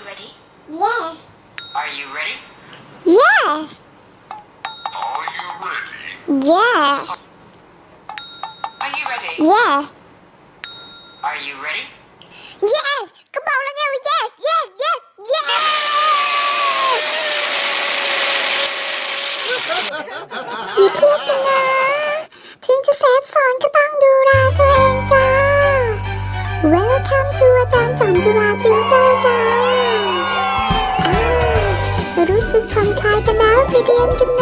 you ready? Yes. Are you ready? Yes. Are you ready? Yeah. Are you ready? Yeah. Are you ready? Yes. Come on, let me yes, yes, yes, yes. อย่าเครียดกันนะ ถึงจะเซฟโซนก็ต้องดูแลตัวเองจ้า Welcome to อาจารย์จอมจุฬาติวเตอร์จ้าอ่าจะ รู้สึกผ่อนคลายกันแล้วไปเรียนกัน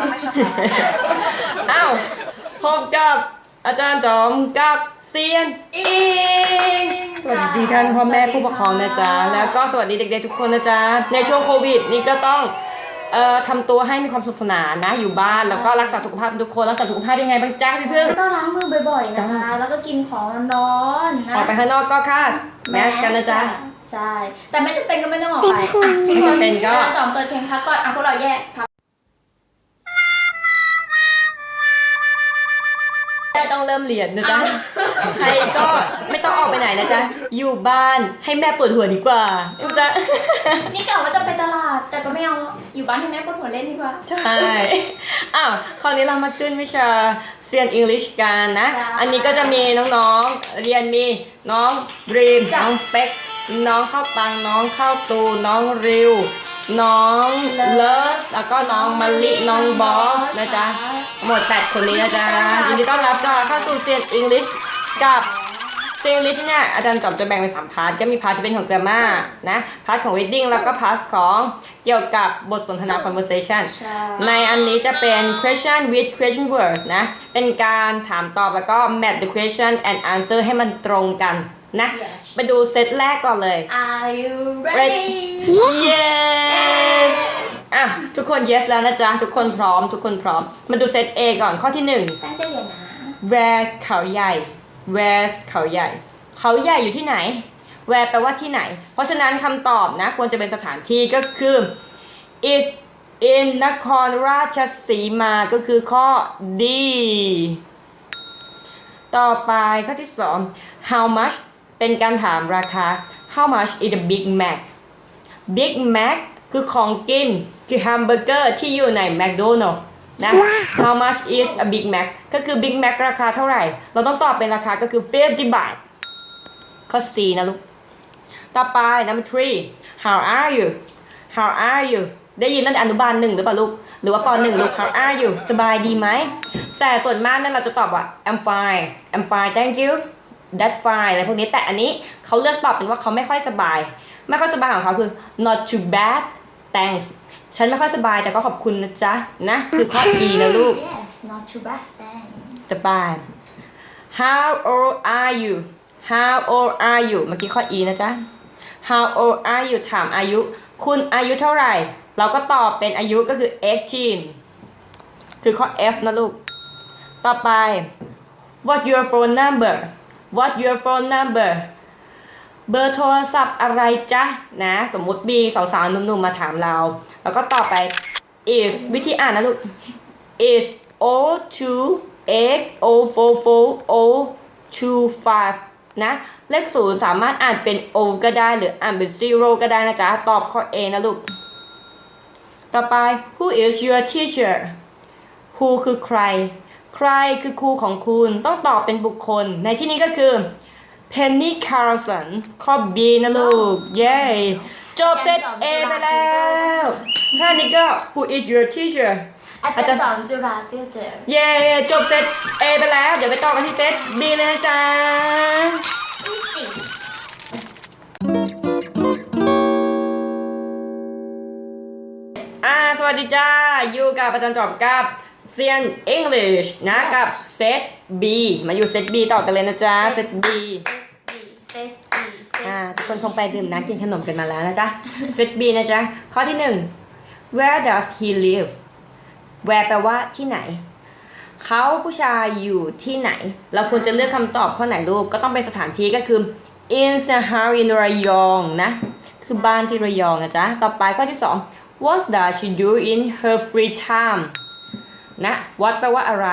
อีกสักพักก็ไม่สบายอ้าวพบกับอาจารย์จอมกับเซียนอิงสวัสดีท่านพ่อแม่ผู้ปกครองนะจ๊ะ แล้วก็สวัสดีเด็กๆทุกคนนะจ๊ะ ในช่วงโควิดนี่ก็ต้องเอ่อทำตัวให้มีความสนุกสนานนะอยู่บ้านแล้วก็รักษาสุขภาพทุกคนรักษาสุขภาพยังไงบ้างจ้าพี่พึ่งแล้วก็ล้างมือบ่อยๆนะคะ แล้วก็กินของร้อนๆนะออกไปข้างนอกก็ค่ะแมสกันนะจ๊ะ ใช่ แต่ไม่จำเป็นก็ไม่ต้องออกเป็นไปห่วงไม่จำเป็นก็อาจารย์จอมเปิดเพลงพักก่อนอะพวกเราแยกพัก แม่ต้องเริ่มเรียนนะจ๊ะ ใครก็ไม่ต้องออกไปไหนนะจ๊ะ อยู่บ้านให้แม่ปวดหัวดีกว่านะจ๊ะ นี่กะว่าจะไปตลาด แต่ก็ไม่เอาอยู่บ้านให้แม่ปวดหัวเล่นดีกว่า ใช่ อ้าว คราวนี้เรามาขึ้นวิชาเซียนอังกฤษกันนะ จ้าอันนี้ก็จะมีน้องๆ เรียนมีน้องรีม จ้ะ น้องเป็ก น้องข้าวตัง น้องข้าวตู น้องริว น้องเลิฟแล้วก็น้องมะลิน้องบอสนะจ๊ะหมดแปดคนนี้นะจ๊ะยินดีต้อนรับจ้าเข้าสู่เซียนอังกฤษกับเซียงลิชเนี่ยอาจารย์จอมจะแบ่งเป็นสามพาร์ทก็มีพาร์ทที่เป็นของ grammar นะพาร์ทของ reading แล้วก็พาร์ทของเกี่ยวกับบทสนทนา conversation ใช่ในอันนี้จะเป็น question with question word นะเป็นการถามตอบแล้วก็ match the question and answer ให้มันตรงกัน นะ Yes ไปดูเซตแรกก่อนเลย Are you Ready? ready yes อะทุกคน yes แล้วนะจ๊ะ ทุกคนพร้อม ทุกคนพร้อม มาดูเซต A ก่อนข้อที่1ตั้งใจเรียนนะ where เขาใหญ่ where เขาใหญ่ เขาใหญ่อยู่ที่ไหน where แปลว่าที่ไหน เพราะฉะนั้นคำตอบนะ ควรจะเป็นสถานที่ก็คือ is in นครราชสีมาก็คือข้อ D ต่อไปข้อที่2 how much เป็นการถามราคา how much is a big mac big mac คือของกิน คือแฮมเบอร์เกอร์ที่อยู่ใน McDonald's นะ how much is a big mac ก็คือ big mac ราคาเท่าไหร่ เราต้องตอบเป็นราคาก็คือ50บาทข้อ C นะลูก ต่อไป number three how are you how are you ได้ยินตั้งแต่อนุบาลหนึ่งหรือเปล่าลูก หรือว่าปหนึ่งลูก how are you สบายดีไหม แต่ส่วนมากนั่นเราจะตอบว่า I'm fine I'm fine thank you that's fine อะไรพวกนี้แต่อันนี้เขาเลือกตอบเป็นว่าเขาไม่ค่อยสบาย ไม่ค่อยสบายของเขาคือ not too bad thanks ฉันไม่ค่อยสบายแต่ก็ขอบคุณนะจ๊ะ นะ คือข้อ E นะลูก Yes not too bad thanks ต่อไป How old are you How old are you เมื่อกี้ข้อ E นะจ๊ะ How old are you ถามอายุ คุณอายุเท่าไหร่ เราก็ตอบเป็นอายุก็คือ18คือข้อ F นะลูก ต่อไป What your phone number What your phone number เบอร์โทรศัพท์อะไรจ๊ะนะ สมมุติมีสาวๆหนุ่มๆมาถามเรา แล้วก็ต่อไป is วิธีอ่านนะลูก is o 2 x o 4 4 o 2 5นะ เลขศูนย์สามารถอ่านเป็น o ก็ได้หรืออ่านเป็น zero ก็ได้นะจ๊ะ ตอบข้อ A นะลูก ต่อไป who is your teacher who คือใคร ใครคือครูของคุณต้องตอบเป็นบุคคล ในที่นี้ก็คือ Penny Carlson ข้อ B นะลูก เย้จบเซต A ไปแล้วท่านี้ก็ who is your teacher อาจารย์จอมจุฬาเตี้ยเจอเย้จบเซต A ไปแล้ว เดี๋ยวไปต่อกันที่เซต B เลยนะจ๊ะอ่า สวัสดีจ้า อยู่กับอาจารย์จอบกับ เซียน English นะกับเซต B มาอยู่เซต B ต่อกันเลยนะจ๊ะเซต B เซตบีเซตอ่าทุกคนคงไปดื่มน้ำกินขนมกันมาแล้วนะจ๊ะเซต B นะจ๊ะข้อที่หนึ่ง Where does he live Where แปลว่าที่ไหน เขาผู้ชายอยู่ที่ไหน เราควรจะเลือกคำตอบข้อไหนลูกก็ต้องเป็นสถานที่ก็คือ in the house in ระยองนะคือบ้านที่ระยองนะจ๊ะต่อไปข้อที่สอง what does she do in her free time นะ what แปลว่าอะไร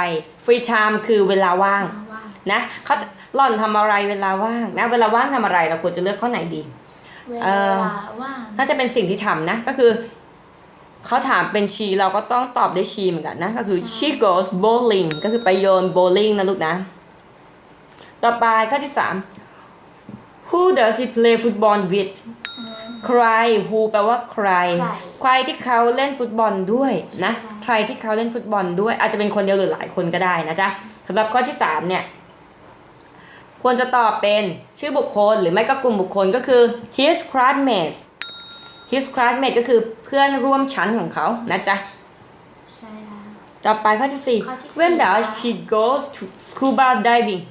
free time คือเวลาว่างว่างนะเขาจะหล่อนทำอะไรเวลาว่างนะเวลาว่างทำอะไรเราควรจะเลือกข้อไหนดีเวเอ่ลาอว่างน่าจะเป็นสิ่งที่ทำนะก็คือเขาถามเป็น she เราก็ต้องตอบด้วย she เหมือนกันนะก็คือ she goes bowling ก็คือไปโยน bowling นะลูกนะ ต่อไปข้อที่3 who does he play football with ใคร who แปลว่าใครใครที่เขาเล่นฟุตบอลด้วยนะใครที่เขาเล่นฟุตบอลด้วย อาจจะเป็นคนเดียวหรือหลายคนก็ได้นะจ๊ะสำหรับข้อที่3เนี่ย ควรจะตอบเป็นชื่อบุคคลหรือไม่ก็กลุ่มบุคคลก็คือ his classmates his classmate ก็คือเพื่อนร่วมชั้นของเขานะจ๊ะ ใช่แล้ว ต่อไปข้อที่ข้อที่4 when สี่ does ค่ะ she goes to scuba diving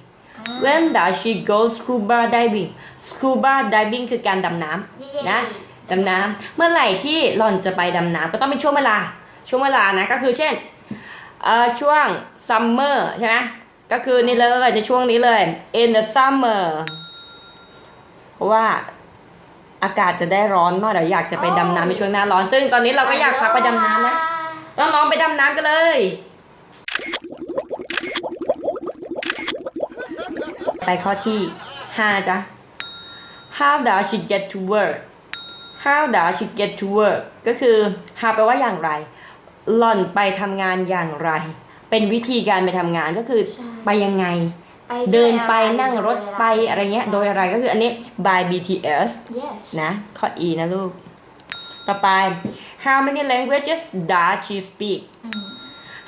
when does she go scuba diving scuba diving คือการดำน้ำนะดำน้ำเมื่อไหร่ที่หล่อนจะไปดำน้ำก็ต้องเป็นช่วงเวลา ช่วงเวลานะก็คือเช่นเอ่อช่วงซัมเมอร์ใช่ไหมก็คือนี่เลยในช่วงนี้เลย in the summer เพราะว่าอากาศจะได้ร้อนหน่อยเดี๋ยวอยากจะไปดำน้ำในช่วงหน้าร้อน ซึ่งตอนนี้เราก็อยากพักไปดำน้ำนะต้องลองไปดำน้ำกันเลย ไปข้อที่ 5 จ้ะ How does she get to work How does she get to work ก็คือ how แปลว่าอย่างไร หล่อนไปทำงานอย่างไร เป็นวิธีการไปทำงานก็คือใช่ไปยังไงไปเดินไปด้วยอะนั่งรถไปอะไรเงี้ย โดยอะไรก็คืออันนี้ by BTS yes นะ ข้อ E นะลูก ต่อไป How many languages does she speak อืม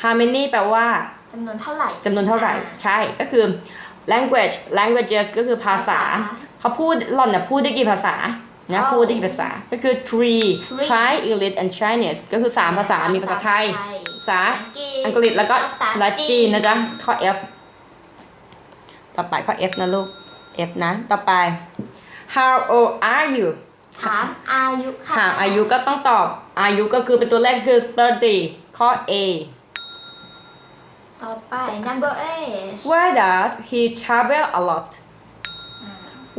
How many แปลว่าจำนวนเท่าไหร่จำนวนเท่าไหร่ ใช่ ก็คือ language languages ก็คือภาษาภาษา เขาพูดหล่อนน่ะพูดได้กี่ภาษานะอ๋อพูดได้กี่ภาษา ก็คือ three Three Thai English and Chinese ก็คือ 3 ภาษา มีภาษาไทย ภาษาอังกฤษ แล้วก็ภาษาภาษาจีนนะจ๊ะ ข้อ F ต่อไปข้อ F นะลูก F นะ ต่อไป How old are you ถามอายุค่ะ ถามอายุก็ต้องตอบ อายุก็คือเป็นตัวแรกคือ30ข้อ A ต่อไป number eight Why does he travel a lot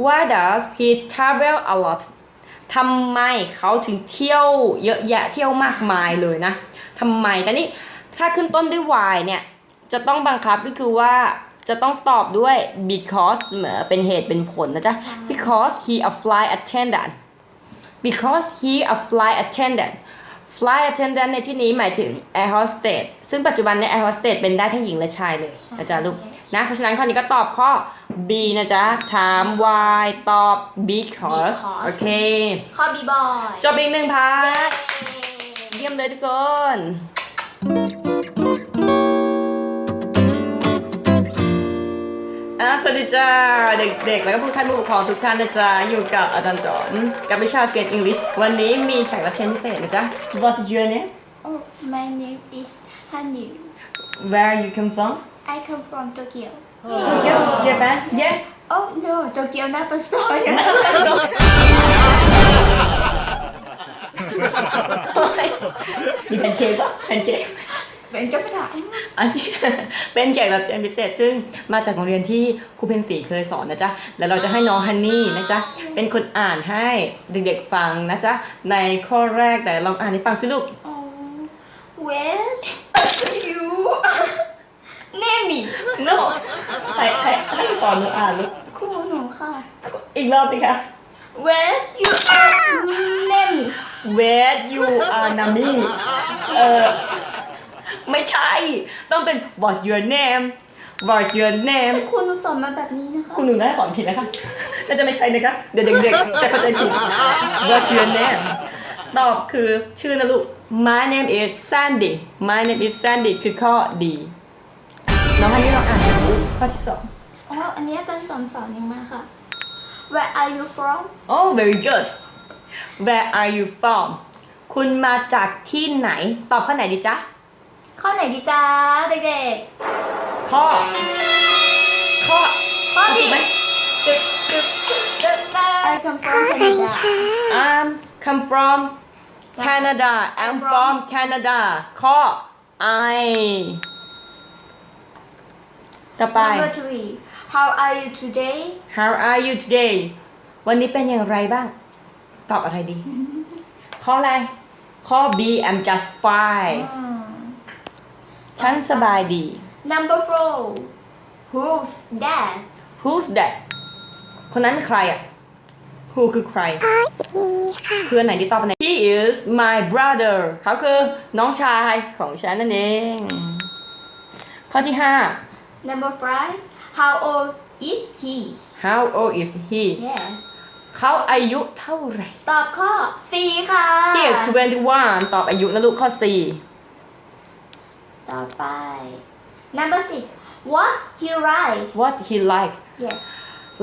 Why does he travel a lot ทำไมเขาถึงเที่ยวเยอะแยะเที่ยวมากมายเลยนะทำไมแต่นี่ถ้าขึ้นต้นด้วย why เนี่ย จะต้องบังคับก็คือว่าจะต้องตอบด้วย because เหมือนเป็นเหตุเป็นผลนะจ๊ะ because he a flight attendant because he a flight attendant flight attendant ในที่นี้หมายถึง air hostess ซึ่งปัจจุบันเนี่ย air hostess เป็นได้ทั้งหญิงและชายเลยนะจ๊ะลูกนะเพราะฉะนั้นข้อนี้ก็ตอบข้อ B นะจ๊ะ ถาม why ตอบ because Because โอเค ข้อบีบอยจบอีกหนึ่งพาร์ทเยี่ยมเลยทุกคน อะสวัสดีจ้าเด็กๆ แล้วก็ผู้ท่านผู้ปกครองทุกท่านนะจ๊ะอยู่กับอาจารย์จอมกับวิชาเรียนอังกฤษวันนี้มีแขกรับเชิญพิเศษนะจ๊ะ What's your name Oh my name is Hanyu Where you come from I come from Tokyo Tokyo Japan Yeah Oh no Tokyo หน้าปากซอยมีแพนเค้กปะแพนเค้ก เป็นเจ้าภาษาอันนี้เป็นแขกรับเชิญพิเศษ ซึ่งมาจากโรงเรียนที่ครูเพนสีเคยสอนนะจ๊ะ แล้วเราจะให้น้องฮันนี่นะจ๊ะ เป็นคนอ่านให้เด็กๆฟังนะจ๊ะ ในข้อแรกแต่ลองอ่านให้ฟังสิลูก Oh Where you Name me โน่ใครใครใครสอนหนูอ่านลูกครูหนูค่ะ อีกรอบสิคะ Where you are Name me Where you are Nami เออ ไม่ใช่ ต้องเป็น What your name What your name แต่ครูหนูสอนมาแบบนี้นะคะ คุณหนูน่าจะสอนผิดนะคะน่าจะไม่ใช่นะคะ เดี๋ยวเด็กๆจะเข้าใจผิด What's your name ตอบคือชื่อนะลูก My name is Sandy My name is Sandy คือข้อดีน้องฮันนี่ลองอ่านดูข้อที่สองอ๋อ อันนี้อาจารย์สอนสอนยังมาค่ะ Where are you from Oh very good Where are you from คุณมาจากที่ไหน ตอบข้อไหนดีจ๊ะ ข้อไหนดีจ้าเด็กข้อ ข้อๆ ข้อถูที่กไหมตึ๊บตึ๊บตึ๊บตึ๊บ I come ข้อ from ไอ Canada ค่ะ I'm come from Canada I'm from Canada ข้อ I ต่อไป Number three How are you today How are you today วันนี้เป็นอย่างไรบ้าง ตอบอะไรดี ข้ออะไร ข้อ B I'm just fine อืม ฉันสบายดี Number four Who's that Who's that คนนั้นใครอะ Who คือใครข้ออีค่ะคืออันไหนที่ตอบอันไหน He is my brother เขาคือน้องชายของฉันนั่นเอง ข้อที่ Number five How old is he 5 How old is he Yes เขาอายุเท่าไหร่ ตอบข้อ C ค่ะ He is 21 ตอบอายุนะลูกข้อ ต่อไป Number six What's he like 4 What he like Yes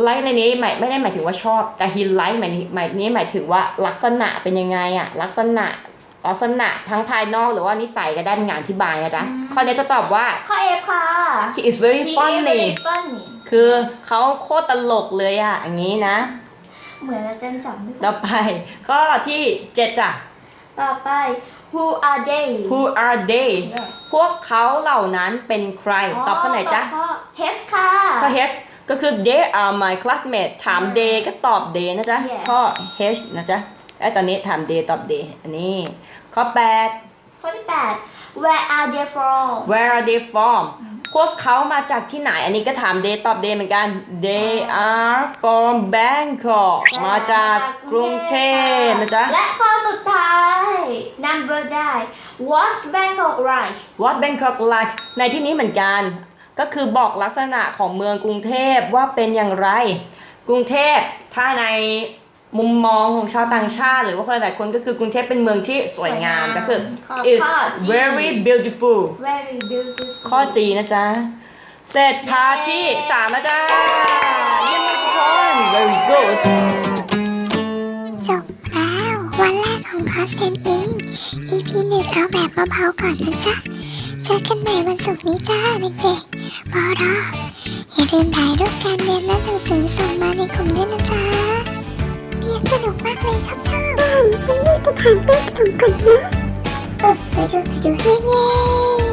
like ในนี้หมายไม่ได้หมายถึงว่าชอบ แต่ he like หมายหมายนี้หมายถึงว่าลักษณะเป็นยังไงอะลักษณะลักษณะทั้งภายนอกหรือว่านิสัยก็ได้เป็นงานอธิบายนะจ๊ะ ข้อนี้จะตอบว่า ข้อ F ค่ะ he is very He is funny very funny คือเขาโคตรตลกเลยอะอย่างนี้นะ เหมือนอาจารย์จำด้วยต่อไป ข้อที่เจ็ดจ้ะ ต่อไป Who are they Who are they Yes พวกเขาเหล่านั้นเป็นใคร ตอบข้อไหนจ๊ะตอบข้อ H ค่ะ ข้อ H ก็คือ they are my classmate ถาม they ก็ตอบ they นะจ๊ะ Yes ข้อ H นะจ๊ะไอ้ตอนนี้ถาม they ตอบ they อันนี้ ข้อข้อที่ 8 Where are they from 8 where are they from พวกเขามาจากที่ไหน อันนี้ก็ถาม they ตอบ they เหมือนกัน they are from Bangkok มาจากกรุงเทพนะจ๊ะ และข้อสุดท้าย Number 9 What's Bangkok like What Bangkok like ในที่นี้เหมือนกัน ก็คือบอกลักษณะของเมืองกรุงเทพว่าเป็นอย่างไร กรุงเทพถ้าใน มุมมองของชาวต่างชาติ หรือว่าคนหลายๆคนก็คือกรุงเทพเป็นเมืองที่สวยงามสวยงามก็คือข้อ is ข้อ G very beautiful Very beautiful ข้อจีนะจ๊ะ เสร็จพาร์ทที่สามนะจ๊ะเยี่ยมมากทุกคน very good จบแล้ววันแรกของคอร์สเซนเอง EP หนึ่งเอาแบบเบาๆก่อนนะจ๊ะเจอกันใหม่วันศุกร์นี้จ้าเด็กๆปอรออย่าลืมถ่ายรูปการเรียนและหนังสือส่งมาในกลุ่มด้วยนะจ๊ะเรียน สนุกมากเลยชอบชอบได้ฉันรีบไปถ่ายรูปส่งก่อนนะเออไปดูไปดูเย้ๆ